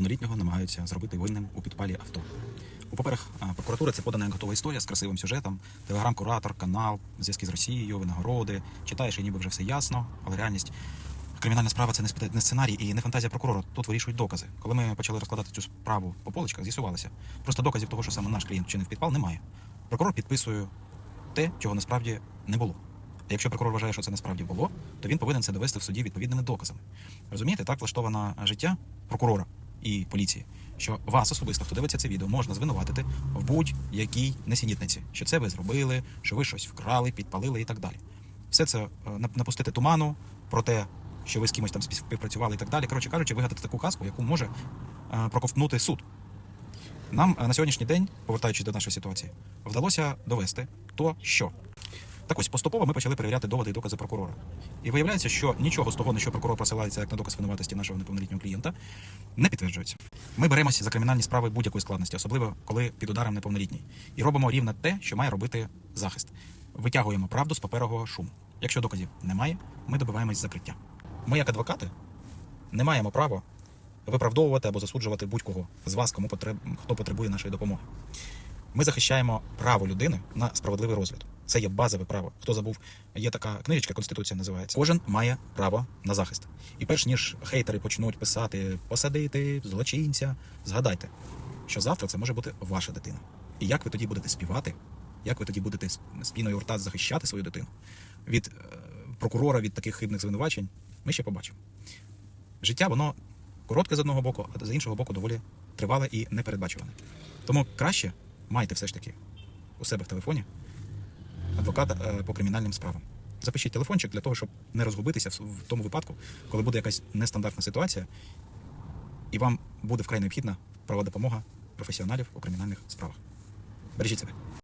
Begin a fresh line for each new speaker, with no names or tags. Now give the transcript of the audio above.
неповнолітнього намагаються зробити винним у підпалі авто. У паперах прокуратури це подана як готова історія з красивим сюжетом. Телеграм-куратор, канал, зв'язки з Росією, винагороди. Читаєш і ніби вже все ясно, але реальність. Кримінальна справа це не сценарій і не фантазія прокурора. Тут вирішують докази. Коли ми почали розкладати цю справу по поличках, з'ясувалося. Просто доказів того, що саме наш клієнт чинив підпал, немає. Прокурор підписує те, чого насправді не було. А якщо прокурор вважає, що це насправді було, то він повинен це довести в суді відповідними доказами. Розумієте, так влаштоване життя прокурора і поліції, що вас особисто, хто дивиться це відео, можна звинуватити в будь-якій несенітниці, що це ви зробили, що ви щось вкрали, підпалили і так далі. Все це е, напустити туману про те, що ви з кимось там співпрацювали і так далі. Коротше кажучи, вигадати таку казку, яку може е, проковтнути суд. Нам е, на сьогоднішній день, повертаючись до нашої ситуації, вдалося довести то, що. Так ось поступово ми почали перевіряти доводи і докази прокурора. І виявляється, що нічого з того, на що прокурор посилається як на доказ винуватості нашого неповнолітнього клієнта, не підтверджується. Ми беремося за кримінальні справи будь-якої складності, особливо коли під ударом неповнолітній, і робимо рівно те, що має робити захист. Витягуємо правду з паперового шуму. Якщо доказів немає, ми добиваємось закриття. Ми, як адвокати, не маємо права виправдовувати або засуджувати будь-кого з вас, кому потреб... хто потребує нашої допомоги. Ми захищаємо право людини на справедливий розгляд. Це є базове право. Хто забув, є така книжечка, Конституція називається. Кожен має право на захист. І перш ніж хейтери почнуть писати посадити злочинця, згадайте, що завтра це може бути ваша дитина. І як ви тоді будете співати, як ви тоді будете у рта захищати свою дитину від е, прокурора від таких хибних звинувачень, ми ще побачимо. Життя воно коротке з одного боку, а з іншого боку доволі тривале і непередбачуване. Тому краще майте все ж таки у себе в телефоні адвоката е, по кримінальним справам. Запишіть телефончик для того, щоб не розгубитися в тому випадку, коли буде якась нестандартна ситуація, і вам буде вкрай необхідна права допомога професіоналів у кримінальних справах. Бережіть себе.